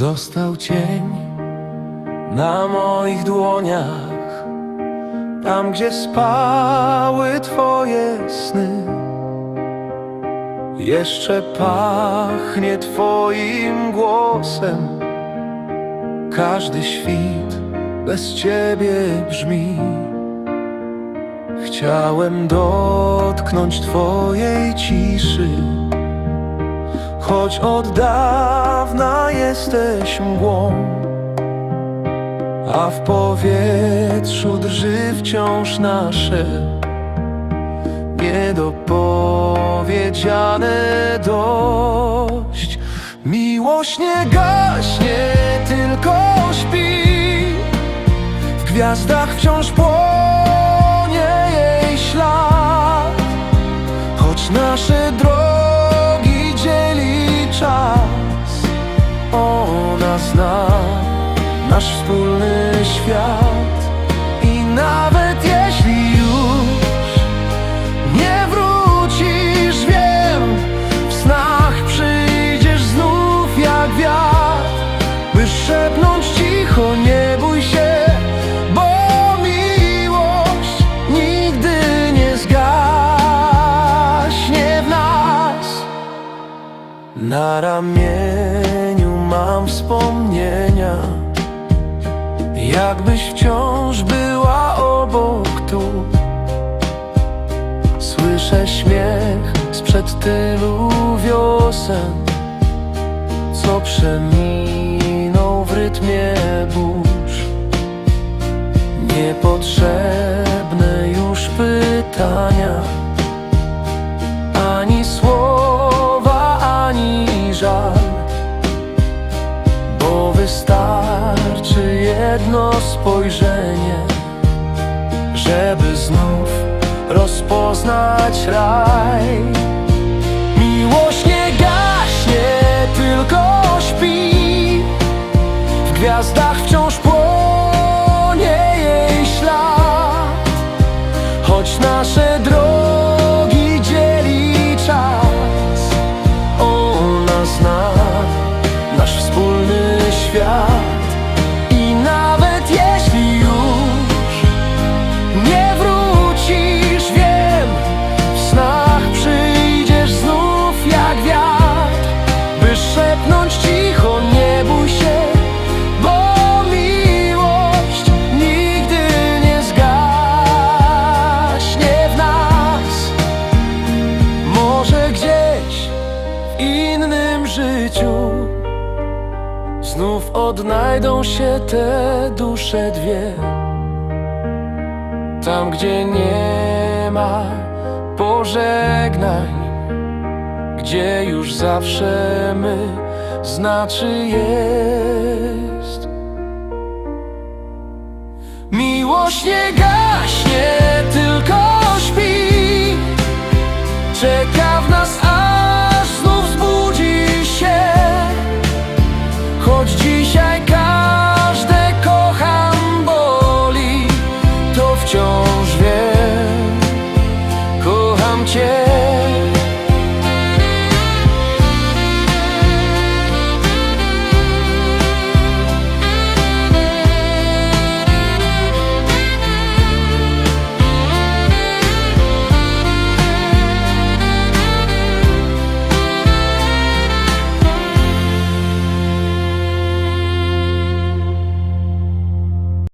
Został cień na moich dłoniach, tam gdzie spały twoje sny. Jeszcze pachnie twoim głosem, każdy świt bez ciebie brzmi. Chciałem dotknąć twojej ciszy. Choć od dawna jesteś mgłą A w powietrzu drży wciąż nasze Niedopowiedziane dość. Miłość nie gaśnie, tylko śpi. W gwiazdach wciąż płonie nasz wspólny świat. I nawet jeśli już nie wrócisz Wiem, w snach przyjdziesz znów jak wiatr. By szepnąć cicho, nie bój się Bo miłość nigdy nie zgaśnie w nas. Na ramieniu mam wspomnienia Jakbyś wciąż była obok tu. Słyszę śmiech sprzed tylu wiosen Co przeminął w rytmie burz. Niepotrzebne już pytania Ani słowa, ani żal Bo wystarczy jedno spojrzenie Żeby znów rozpoznać raj. Miłość nie gaśnie, tylko śpi. W gwiazdach innym życiu. Znów odnajdą się te dusze dwie. Tam gdzie nie ma pożegnań Gdzie już zawsze my znaczy jest. Miłość nie gaśnie, 觉